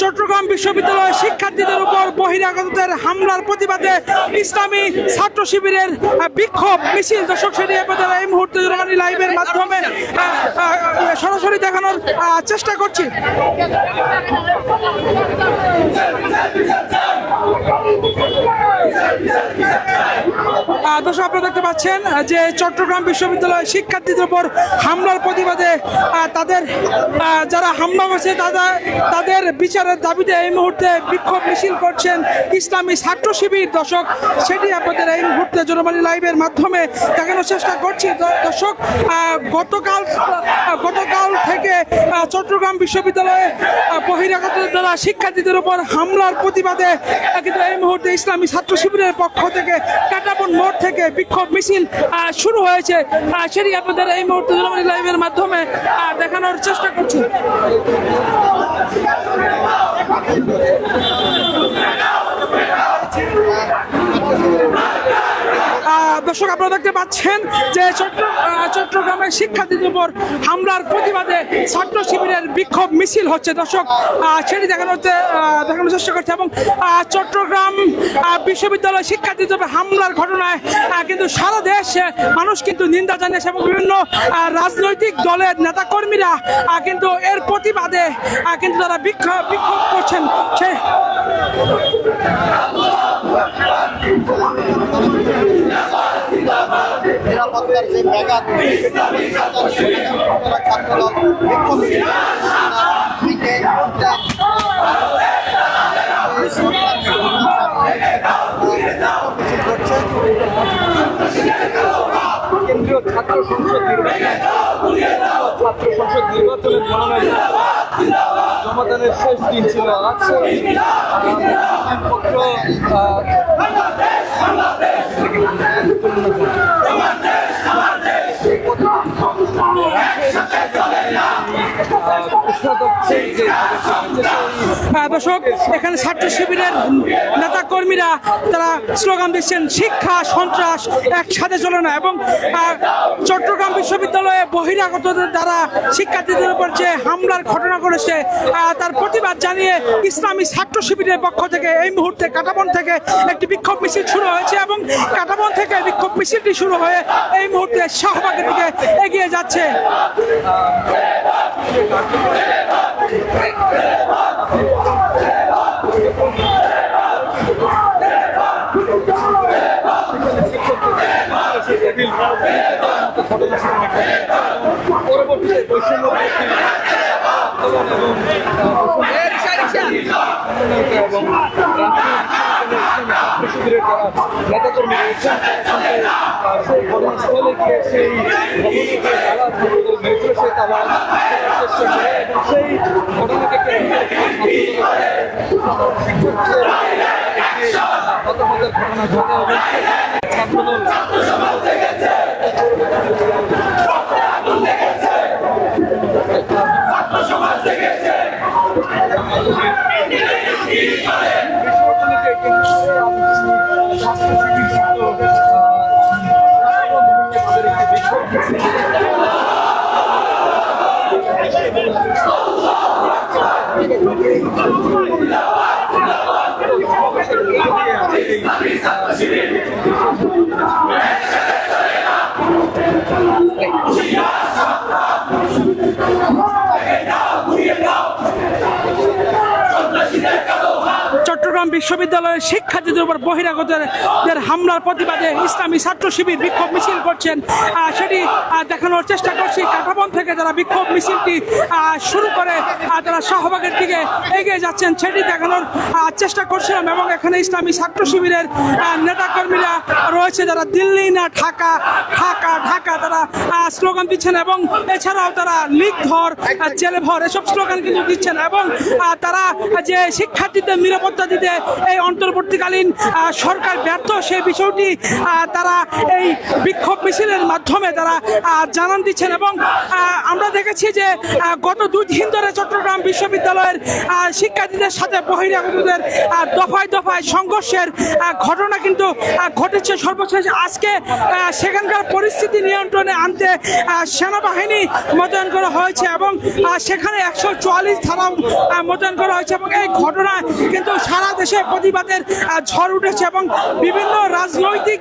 চট্টগ্রাম বিশ্ববিদ্যালয়ের শিক্ষার্থীদের উপর বহিরাগতদের হামলার প্রতিবাদে ইসলামী ছাত্র শিবিরের বিক্ষোভ মিছিল। দর্শক, সেটি এই মুহূর্তে জনগণী লাইভের মাধ্যমে সরাসরি দেখানোর চেষ্টা করছি। দর্শক, আপনারা দেখতে পাচ্ছেন যে চট্টগ্রাম বিশ্ববিদ্যালয়ের শিক্ষার্থীদের উপর হামলার প্রতিবাদে তাদের যারা হামলা করেছে, তারা, তাদের বিচারের দাবিতে এই মুহূর্তে বিক্ষোভ মিছিল করছেন ইসলামী ছাত্র শিবির। দর্শক, সেটি আপনাদের এই মুহূর্তে জনবাণী লাইভের মাধ্যমে দেখানোর চেষ্টা করছি। দর্শক গতকাল গতকাল থেকে চট্টগ্রাম বিশ্ববিদ্যালয়ে বহিরাগত দ্বারা শিক্ষার্থীদের উপর হামলার প্রতিবাদে কিন্তু এই মুহূর্তে ইসলামী ছাত্র শিবিরের পক্ষ থেকে কাটাবন মোড় থেকে বিক্ষোভ মিছিল শুরু হয়েছে। সেটি আপনাদের এই মুহূর্তে জনবাণী লাইভের মাধ্যমে দেখানোর চেষ্টা করছি। দর্শক, আপনারা দেখতে পাচ্ছেন যে চট্ট চট্টগ্রামের শিক্ষার্থীদের উপর হামলার প্রতিবাদে ছাত্র শিবিরের বিক্ষোভ মিছিল হচ্ছে। দর্শক সেটি দেখানো হচ্ছে দেখানোর চেষ্টা করছে এবং চট্টগ্রাম বিশ্ববিদ্যালয় শিক্ষার্থীদের উপর হামলার ঘটনায় কিন্তু সারা দেশ মানুষ কিন্তু নিন্দা জানিয়েছে এবং বিভিন্ন রাজনৈতিক দলের নেতাকর্মীরা কিন্তু এর প্রতিবাদে কিন্তু তারা বিক্ষোভ বিক্ষোভ করছেন। সে নিরাপত্তার যে ব্যাঘাত ছাত্রদল বিক্ষোভ কেন্দ্রীয় ছাত্র সংসদ ছাত্র সংসদ নির্বাচনের মনোনয়ন জমাদানের শেষ দিন ছিল আজ। দর্শক এখানে ছাত্র শিবিরের নেতা কর্মীরা তারা স্লোগান দিচ্ছেন শিক্ষা সন্ত্রাস একসাথে চলে না। এবং চট্টগ্রাম বিশ্ববিদ্যালয়ে বহিরাগতদের দ্বারা শিক্ষার্থীদের উপর যে হামলার ঘটনা আহ, তার প্রতিবাদ জানিয়ে ইসলামী ছাত্র শিবিরের পক্ষ থেকে এই মুহূর্তে কাটাবন থেকে একটি বিক্ষোভ মিছিল শুরু হয়েছে এবং কাটাবন থেকে বিক্ষোভ মিছিলটি শুরু হয়ে এই মুহূর্তে শাহবাগের দিকে এগিয়ে যাচ্ছে। পরবর্তীতে বৈষম্য এবং নেতাকর্মী রয়েছেন সেই ঘটনাস্থলে গিয়ে সেই ভবনকে তারা মেরেছিল চেষ্টা করে এবং সেই ঘটনাকে শিক্ষকদের হতাহতের ঘটনা ঘটে ছাত্রদল বিশ্ববিদ্যালয়কে কেন্দ্র করে আমি ছাত্র শিবির যুক্ত তাদের একটি বিক্ষোভ মিছিল চট্টগ্রাম বিশ্ববিদ্যালয়ের শিক্ষার্থীদের উপর বহিরাগতদের হামলার প্রতিবাদে ইসলামী ছাত্র শিবির বিক্ষোভ মিছিল করছেন। সেটি দেখানোর চেষ্টা করছি। কাঠাবন থেকে তারা বিক্ষোভ মিছিলটি শুরু করে তারা শাহবাগের দিকে এগিয়ে যাচ্ছেন, সেটি দেখানোর চেষ্টা করছিলাম এবং এখানে ইসলামী ছাত্র শিবিরের নেতাকর্মীরা রয়েছে যারা দিল্লি না ঢাকা ঢাকা ঢাকা তারা স্লোগান দিচ্ছেন এবং এছাড়াও তারা লিগ ধর জেলে ভর, এসব স্লোগান কিন্তু দিচ্ছেন এবং তারা যে শিক্ষার্থীদের নিরাপত্তা দিতে এই অন্তর্বর্তীকালীন সরকার ব্যর্থ সেই বিষয়টি তারা এই বিক্ষোভ মিছিলের মাধ্যমে তারা জানান দিচ্ছেন এবং আমরা দেখেছি যে গত দুই দিন ধরে চট্টগ্রাম বিশ্ববিদ্যালয়ের শিক্ষার্থীদের সাথে বহিরাগতদের দফায় দফায় সংঘর্ষের ঘটনা কিন্তু ঘটেছে সর্বশেষ আজকে সেখানকার পরিস্থিতি নিয়ন্ত্রণে আনতে সেনাবাহিনী মোতায়েন করা হয়েছে এবং সেখানে একশো চুয়াল্লিশ আহ, মোতায়েন করা হয়েছে এবং এই ঘটনায় কিন্তু সারা দেশে প্রতিবাদের ঝড় উঠেছে এবং বিভিন্ন রাজনৈতিক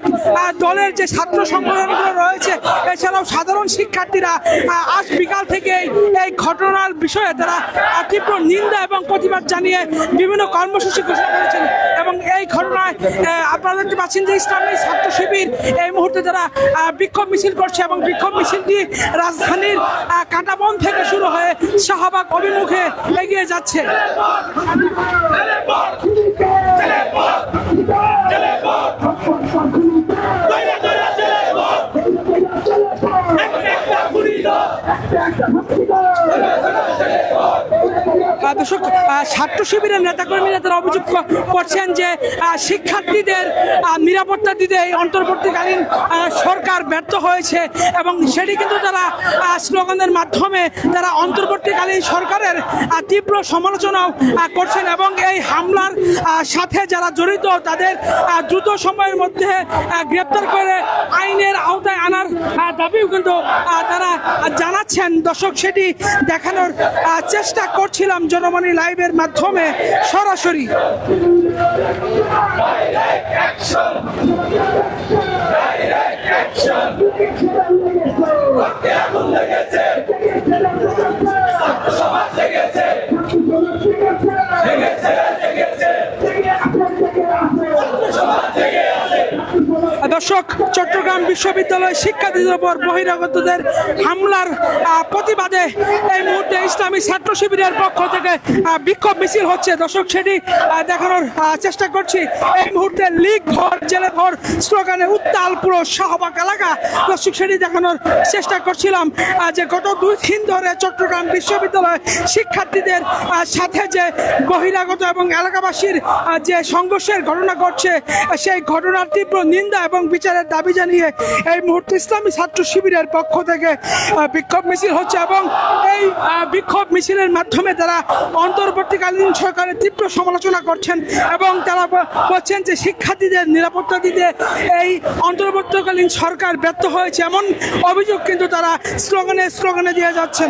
দলের যে ছাত্র সংগঠনগুলো রয়েছে এছাড়াও সাধারণ শিক্ষার্থীরা আজ বিকাল থেকে এই ঘটনার বিষয়ে তারা তীব্র নিন্দা এবং প্রতিবাদ জানিয়ে বিভিন্ন কর্মসূচি ঘোষণা করেছেন এবং এই ঘটনায় আহ, আপনারা দেখতে পাচ্ছেন যে ইসলামী ছাত্র শিবির এই মুহূর্তে তারা বিক্ষোভ মিছিল করছে এবং বিক্ষোভ মিছিলটি রাজধানীর কাঁটাবন থেকে শুরু হয়ে শাহবাগ অভিমুখে এগিয়ে যাচ্ছে। আহ, দর্শক ছাত্র শিবিরের নেতাকর্মীরা তারা অভিযোগ করছেন যে শিক্ষার্থীদের নিরাপত্তা দিতে এই অন্তর্বর্তীকালীন সরকার ব্যর্থ হয়েছে এবং সেটি কিন্তু তারা স্লোগানের মাধ্যমে তারা অন্তর্বর্তীকালীন সরকারের তীব্র সমালোচনাও করছেন এবং এই হামলার সাথে যারা জড়িত তাদের দ্রুত সময়ের মধ্যে গ্রেপ্তার করে আইনের আওতায় আনার দাবিও কিন্তু তারা জানাচ্ছেন। দর্শক, সেটি দেখানোর চেষ্টা করছিলাম জনমণি লাইভের মাধ্যমে সরাসরি দর্শক, চট্টগ্রাম বিশ্ববিদ্যালয় শিক্ষার্থীদের উপর বহিরাগতদের হামলার প্রতিবাদে এই মুহূর্তে ইসলামী ছাত্র শিবিরের পক্ষ থেকে বিক্ষোভ মিছিল হচ্ছে। দর্শক, সেটি দেখানোর চেষ্টা করছি। এই মুহূর্তে লিগ ঘর জেলে ঘর স্লোগানে উত্তাল পুরো শাহবাগ এলাকা। দর্শক, সেটি দেখানোর চেষ্টা করছিলাম যে গত দুই দিন ধরে চট্টগ্রাম বিশ্ববিদ্যালয় শিক্ষার্থীদের সাথে যে বহিরাগত এবং এলাকাবাসীর যে সংঘর্ষের ঘটনা ঘটছে, সেই ঘটনার তীব্র নিন্দা এবং বিচারের দাবি জানিয়ে এই মুহূর্তে ইসলামী ছাত্র শিবিরের পক্ষ থেকে বিক্ষোভ মিছিল হচ্ছে এবং এই বিক্ষোভ মিছিলের মাধ্যমে তারা অন্তর্বর্তীকালীন সরকারের তীব্র সমালোচনা করছেন এবং তারা বলছেন যে শিক্ষার্থীদের নিরাপত্তা দিতে এই অন্তর্বর্তীকালীন সরকার ব্যর্থ হয়েছে এমন অভিযোগ কিন্তু তারা স্লোগানে স্লোগানে দিয়ে যাচ্ছেন।